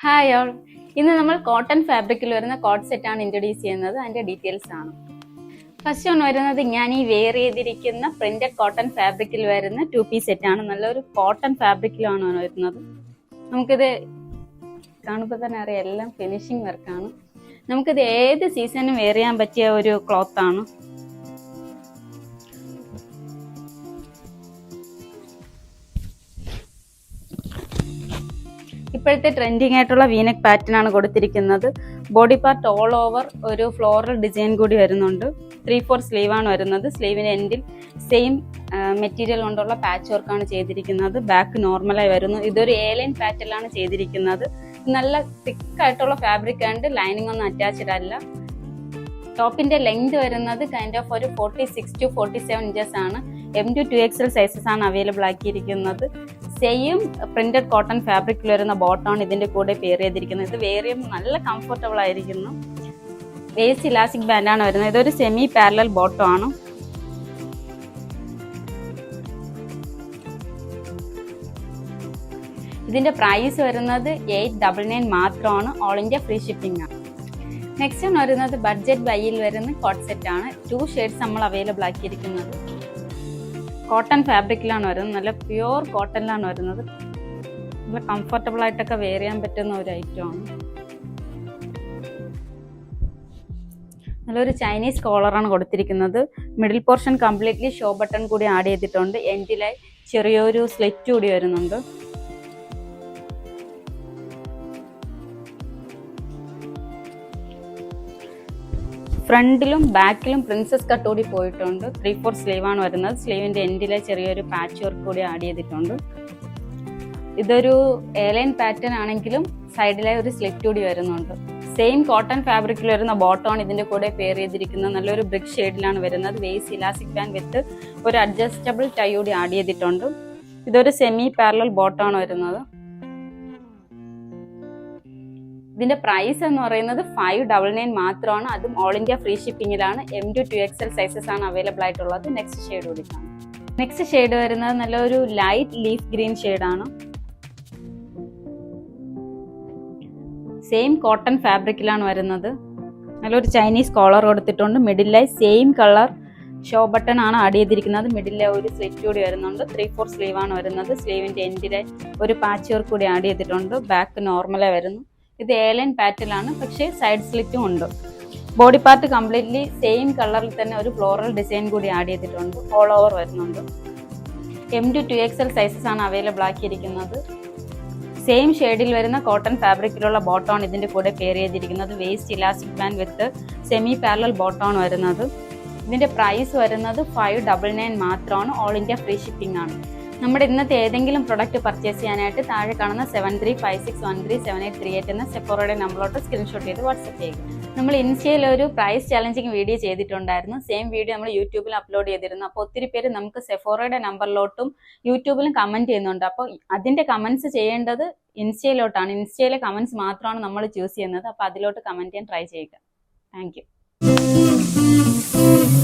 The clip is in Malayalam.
ഹായ് ഓൾ ഇന്ന് നമ്മൾ കോട്ടൺ ഫാബ്രിക്കിൽ വരുന്ന കോട്ട് ആണ് ഇൻട്രൊഡ്യൂസ് ചെയ്യുന്നത്. അതിന്റെ ഡീറ്റെയിൽസ് ആണ് ഫസ്റ്റ് ഒന്ന് വരുന്നത് ഞാൻ ഈ വെയർ ചെയ്തിരിക്കുന്ന പ്രിന്റഡ് കോട്ടൺ ഫാബ്രിക്കിൽ വരുന്ന ടു പീസ് ആണ്. നല്ലൊരു കോട്ടൺ ഫാബ്രിക്കിലാണ് വരുന്നത്. നമുക്കിത് കാണുമ്പോൾ തന്നെ അറിയാം എല്ലാം ഫിനിഷിംഗ് വർക്കാണ് നമുക്കിത് ഏത് സീസണിനും വെയർ ചെയ്യാൻ പറ്റിയ ഒരു ക്ലോത്ത് ഇപ്പോഴത്തെ ട്രെൻഡിങ് ആയിട്ടുള്ള വീനക് പാറ്റേൺ ആണ് കൊടുത്തിരിക്കുന്നത്. ബോഡി പാർട്ട് ഓൾ ഓവർ ഒരു ഫ്ലോറൽ ഡിസൈൻ കൂടി വരുന്നുണ്ട്. ത്രീ ഫോർ സ്ലീവ് ആണ് വരുന്നത്. സ്ലീവിന് എൻഡിൽ സെയിം മെറ്റീരിയൽ കൊണ്ടുള്ള പാച്ച് വർക്കാണ് ചെയ്തിരിക്കുന്നത്. ബാക്ക് നോർമലായി വരുന്നു. ഇതൊരു ഏലൈൻ പാറ്റേണിലാണ് ചെയ്തിരിക്കുന്നത്. നല്ല തിക്ക് ആയിട്ടുള്ള ഫാബ്രിക് ആണ്. ലൈനിങ് ഒന്നും അറ്റാച്ച്ഡ് അല്ല. ടോപ്പിന്റെ ലെങ്ത് വരുന്നത് കൈൻഡ് ഓഫ് ഒരു forty six to forty seven inches ആണ് M to two XL sizes ആണ് അവൈലബിൾ ആക്കിയിരിക്കുന്നത്. സെയിം പ്രിന്റഡ് കോട്ടൺ ഫാബ്രിക്കിൽ വരുന്ന ബോട്ടാണ് ഇതിന്റെ കൂടെ പെയർ ചെയ്തിരിക്കുന്നത്. ഇത് വേറെയും നല്ല കംഫർട്ടബിൾ ആയിരിക്കുന്നു. വേസ്റ്റ് ഇലാസ്റ്റിക് ആണ് വരുന്നത്. ഇതൊരു സെമി പാരലൽ ബോട്ടമാണ് ഇതിന്റെ പ്രൈസ് വരുന്നത് എയ്റ്റ് ഡബിൾ നയൻ മാത്രമാണ്. ഓൾ ഇന്ത്യ ഫ്രീ ഷിപ്പിംഗ് ആണ്. നെക്സ്റ്റ് വരുന്നത് ബഡ്ജറ്റ് ബൈയിൽ വരുന്ന കോട്ട് സെറ്റ് ആണ്. ടു ഷെയ്ഡ്സ് നമ്മൾ അവൈലബിൾ ആക്കിയിരിക്കുന്നത്. കോട്ടൺ ഫാബ്രിക്കിലാണ് വരുന്നത്. നല്ല പ്യുവർ കോട്ടണിലാണ് വരുന്നത്. നല്ല കംഫർട്ടബിൾ ആയിട്ടൊക്കെ വെയർ ചെയ്യാൻ പറ്റുന്ന ഒരു ഐറ്റം ആണ്. നല്ലൊരു ചൈനീസ് കോളറാണ് കൊടുത്തിരിക്കുന്നത്. Middle portion completely show button കൂടി ആഡ് ചെയ്തിട്ടുണ്ട്. എൻഡിലായി ചെറിയൊരു സ്ലിറ്റ് കൂടി വരുന്നുണ്ട്. ഫ്രണ്ടിലും ബാക്കിലും പ്രിൻസസ് കട്ടോടി കൂടി പോയിട്ടുണ്ട്. ത്രീ ഫോർ സ്ലീവ് ആണ് വരുന്നത്. സ്ലീവിന്റെ എൻഡിലെ ചെറിയൊരു പാച്ച് വർക്ക് കൂടി ആഡ് ചെയ്തിട്ടുണ്ട്. ഇതൊരു എയർലൈൻ പാറ്റേൺ ആണെങ്കിലും സൈഡിലെ ഒരു സ്ലിറ്റ് കൂടി വരുന്നുണ്ട്. സെയിം കോട്ടൺ ഫാബ്രിക്കിൽ വരുന്ന ബോട്ടോൺ ഇതിന്റെ കൂടെ പെയർ ചെയ്തിരിക്കുന്നത്. നല്ലൊരു ബ്രിക് ഷെയ്ഡിലാണ് വരുന്നത്. വേസ് ഇലാസ്റ്റിക് ബാൻഡ് വിത്ത് ഒരു അഡ്ജസ്റ്റബിൾ ടൈ കൂടി ആഡ് ചെയ്തിട്ടുണ്ട്. ഇതൊരു സെമി പാരലൽ ബോട്ടാണ് വരുന്നത്. ഇതിന്റെ പ്രൈസ് എന്ന് പറയുന്നത് ഫൈവ് ഡബിൾ നയൻ മാത്രമാണ്. അതും all India free ഷിപ്പിംഗിലാണ് M to two X L sizes ആണ് അവൈലബിൾ ആയിട്ടുള്ളത്. നെക്സ്റ്റ് ഷെയ്ഡ് കൂടിക്കാണ് നെക്സ്റ്റ് ഷെയ്ഡ് വരുന്നത് നല്ലൊരു ലൈറ്റ് ലീഫ് ഗ്രീൻ ആണ്. സെയിം കോട്ടൺ ഫാബ്രിക്കിലാണ് വരുന്നത്. നല്ലൊരു ചൈനീസ് കോളർ കൊടുത്തിട്ടുണ്ട്. മിഡിലായി സെയിം കളർ ഷോ ബട്ടൺ ആണ് ആഡ് ചെയ്തിരിക്കുന്നത്. മിഡിലെ ഒരു സ്ലിറ്റ് കൂടി വരുന്നുണ്ട്. ത്രീ ഫോർ സ്ലീവ് ആണ് വരുന്നത്. സ്ലീവിന്റെ എൻഡിലെ ഒരു പാച്ച് വർക്ക് കൂടി ആഡ് ചെയ്തിട്ടുണ്ട്. ബാക്ക് നോർമലേ വരുന്നു. ഇത് ഏലൻ പാറ്റിലാണ് പക്ഷേ സൈഡ് സ്ലിറ്റും ഉണ്ട്. ബോഡി പാർട്ട് കംപ്ലീറ്റ്ലി സെയിം കളറിൽ തന്നെ ഒരു ഫ്ലോറൽ ഡിസൈൻ കൂടി ആഡ് ചെയ്തിട്ടുണ്ട് ഓൾ ഓവർ വരുന്നുണ്ട്. M to two X L sizes ആണ് അവൈലബിൾ ആക്കിയിരിക്കുന്നത്. സെയിം ഷെയ്ഡിൽ വരുന്ന കോട്ടൺ ഫാബ്രിക്കിലുള്ള ബോട്ടോൺ ഇതിന്റെ കൂടെ പെയർ ചെയ്തിരിക്കുന്നത് waist elastic band with semi parallel bottom വരുന്നത്. ഇതിന്റെ പ്രൈസ് വരുന്നത് ഫൈവ് ഡബിൾ നയൻ മാത്രമാണ് ഓൾ ഇന്ത്യ ഫ്രീ ഷിപ്പിംഗ് ആണ്. നമ്മുടെ ഇന്നത്തെ ഏതെങ്കിലും പ്രൊഡക്റ്റ് പർച്ചേസ് ചെയ്യാനായിട്ട് താഴെ കാണുന്ന seven three five six one three seven eight three eight എന്ന സെഫോറയുടെ നമ്പറിലോട്ട് സ്ക്രീൻഷോട്ട് ചെയ്ത് വാട്സപ്പ് ചെയ്യുക. നമ്മൾ ഇൻസ്റ്റയിൽ ഒരു പ്രൈസ് ചലഞ്ചിങ് വീഡിയോ ചെയ്തിട്ടുണ്ടായിരുന്നു. സെയിം വീഡിയോ നമ്മൾ യൂട്യൂബിൽ അപ്ലോഡ് ചെയ്തിരുന്നു. അപ്പോൾ ഒത്തിരി പേര് നമുക്ക് സെഫോറയുടെ നമ്പറിലോട്ടും യൂട്യൂബിലും കമന്റ് ചെയ്യുന്നുണ്ട്. അപ്പോൾ അതിന്റെ കമൻസ് ചെയ്യേണ്ടത് ഇൻസ്റ്റയിലോട്ടാണ്. ഇൻസ്റ്റയിലെ കമൻസ് മാത്രമാണ് നമ്മൾ ചൂസ് ചെയ്യുന്നത്. അപ്പോൾ അതിലോട്ട് കമന്റ് ചെയ്യാൻ ട്രൈ ചെയ്യുക. താങ്ക്